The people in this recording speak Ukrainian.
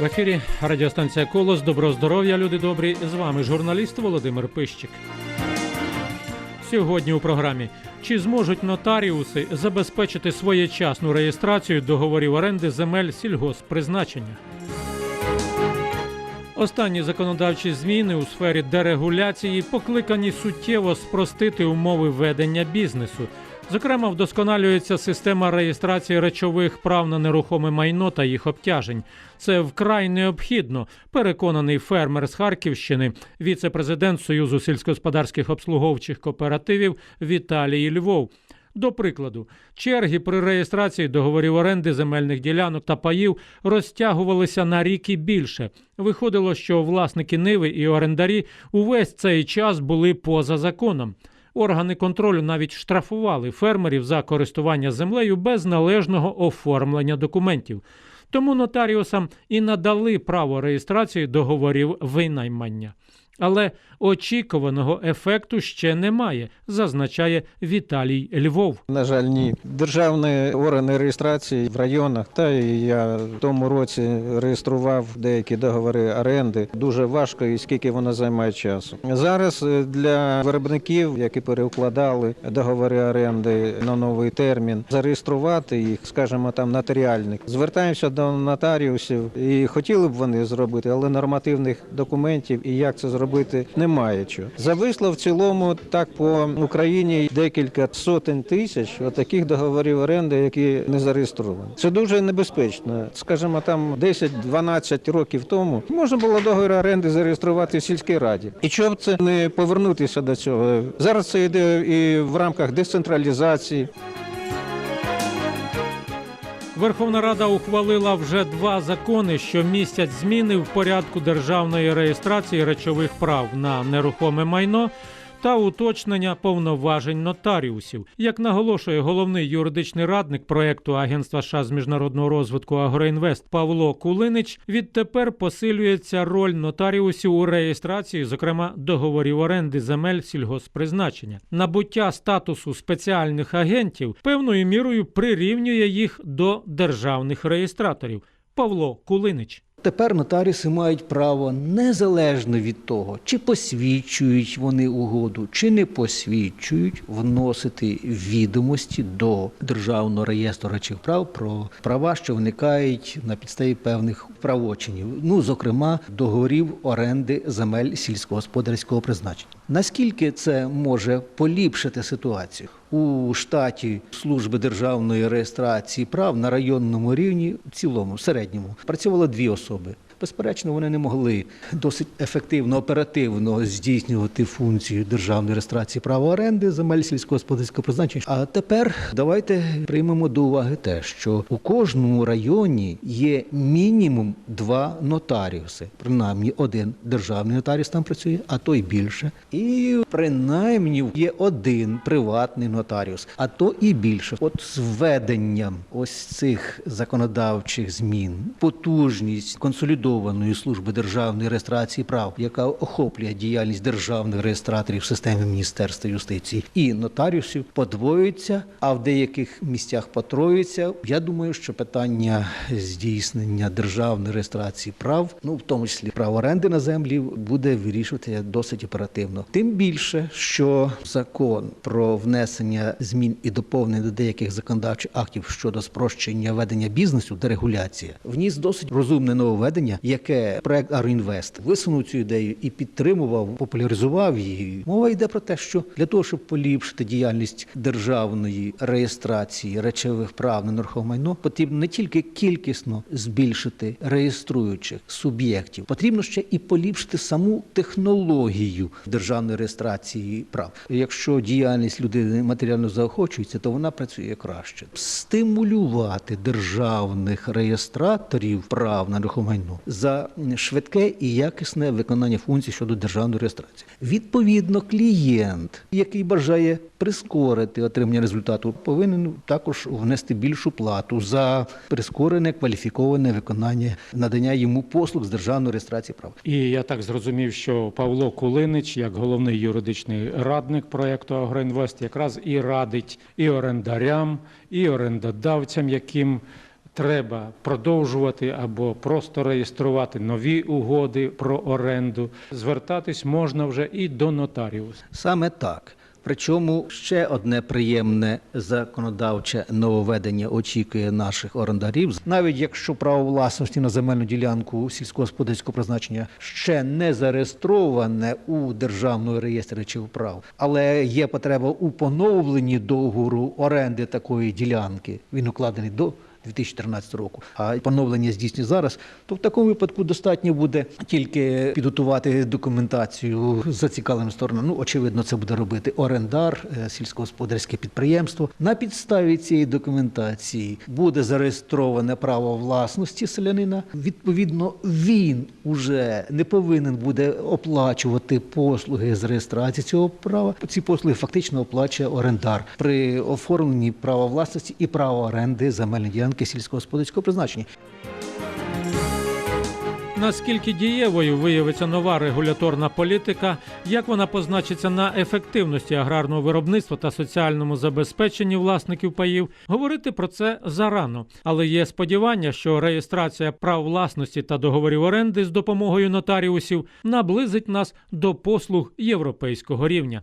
В ефірі радіостанція Колос. Доброго здоров'я, люди добрі. З вами журналіст Володимир Пищик. Сьогодні у програмі чи зможуть нотаріуси забезпечити своєчасну реєстрацію договорів оренди земель сільгосппризначення? Останні законодавчі зміни у сфері дерегуляції покликані суттєво спростити умови ведення бізнесу. Зокрема, вдосконалюється система реєстрації речових прав на нерухоме майно та їх обтяжень. Це вкрай необхідно, переконаний фермер з Харківщини, віце-президент Союзу сільськогосподарських обслуговчих кооперативів Віталій Львов. До прикладу, черги при реєстрації договорів оренди земельних ділянок та паїв розтягувалися на рік і більше. Виходило, що власники ниви і орендарі увесь цей час були поза законом. Органи контролю навіть штрафували фермерів за користування землею без належного оформлення документів. Тому нотаріусам і надали право реєстрації договорів винаймання. Але очікуваного ефекту ще немає, зазначає Віталій Львов. На жаль, ні. Державні органи реєстрації в районах, та і я в тому році реєстрував деякі договори оренди. Дуже важко і скільки воно займає часу. Зараз е, для виробників, які переукладали договори оренди на новий термін, зареєструвати їх, скажімо, там нотаріальник. Звертаємося до нотаріусів і хотіли б вони зробити, але нормативних документів і як це зробити немає чого. Зависло в цілому так по Україні декілька сотень тисяч отаких договорів оренди, які не зареєстровані. Це дуже небезпечно. Скажімо, там 10-12 років тому можна було договір оренди зареєструвати в сільській раді. І чого б це не повернутися до цього? Зараз це йде і в рамках децентралізації. Верховна Рада ухвалила вже два закони, що містять зміни в порядку державної реєстрації речових прав на нерухоме майно та уточнення повноважень нотаріусів. Як наголошує головний юридичний радник проекту Агентства США з міжнародного розвитку Агроінвест Павло Кулинич, відтепер посилюється роль нотаріусів у реєстрації, зокрема договорів оренди земель сільгосппризначення. Набуття статусу спеціальних агентів певною мірою прирівнює їх до державних реєстраторів. Павло Кулинич. Тепер нотаріуси мають право незалежно від того, чи посвідчують вони угоду, чи не посвідчують, вносити відомості до державного реєстру речових прав про права, що виникають на підставі певних правочинів. Ну, зокрема, договорів оренди земель сільськогосподарського призначення. Наскільки це може поліпшити ситуацію? У штаті служби державної реєстрації прав на районному рівні, в цілому, в середньому, працювало дві особи. Безперечно, вони не могли досить ефективно, оперативно здійснювати функцію державної реєстрації права оренди земель сільськогосподарського призначення. А тепер давайте приймемо до уваги те, що у кожному районі є мінімум два нотаріуси. Принаймні один державний нотаріус там працює, а то й більше. І принаймні є один приватний нотаріус, а то і більше. От з введенням ось цих законодавчих змін, потужність консолідованої служби державної реєстрації прав, яка охоплює діяльність державних реєстраторів в системі Міністерства юстиції і нотаріусів, подвоюється, а в деяких місцях потроюється. Я думаю, що питання здійснення державної реєстрації прав, ну в тому числі прав оренди на землі, буде вирішувати досить оперативно. Тим більше, що закон про внесення змін і доповнень до деяких законодавчих актів щодо спрощення ведення бізнесу, дерегуляція, вніс досить розумне нововведення, яке проект Агроінвест висунув цю ідею і підтримував, популяризував її. Мова йде про те, що для того, щоб поліпшити діяльність державної реєстрації речових прав на нерухоме майно, потрібно не тільки кількісно збільшити реєструючих суб'єктів, потрібно ще і поліпшити саму технологію державної реєстрації прав. Якщо діяльність людини матеріально заохочується, то вона працює краще. Стимулювати державних реєстраторів прав на нерухоме майно за швидке і якісне виконання функцій щодо державної реєстрації. Відповідно, клієнт, який бажає прискорити отримання результату, повинен також внести більшу плату за прискорене кваліфіковане виконання надання йому послуг з державної реєстрації прав. І я так зрозумів, що Павло Кулинич, як головний юридичний радник проекту Агроінвест, якраз і радить і орендарям, і орендодавцям, яким треба продовжувати або просто реєструвати нові угоди про оренду, звертатись можна вже і до нотаріуса. Саме так. Причому ще одне приємне законодавче нововведення очікує наших орендарів. Навіть якщо право власності на земельну ділянку сільськогосподарського призначення ще не зареєстроване у державному реєстрі речових прав, але є потреба у поновленні договору оренди такої ділянки. Він укладений до 2013 року, а поновлення здійснює зараз, то в такому випадку достатньо буде тільки підготувати документацію зацікавленим сторонам. Ну, очевидно, це буде робити орендар, е, сільськогосподарське підприємство. На підставі цієї документації буде зареєстроване право власності селянина. Відповідно, він уже не повинен буде оплачувати послуги з реєстрації цього права. Ці послуги фактично оплачує орендар при оформленні права власності і права оренди земельної ділянки сільськогосподарського призначення. Наскільки дієвою виявиться нова регуляторна політика, як вона позначиться на ефективності аграрного виробництва та соціальному забезпеченні власників паїв, говорити про це зарано. Але є сподівання, що реєстрація прав власності та договорів оренди з допомогою нотаріусів наблизить нас до послуг європейського рівня.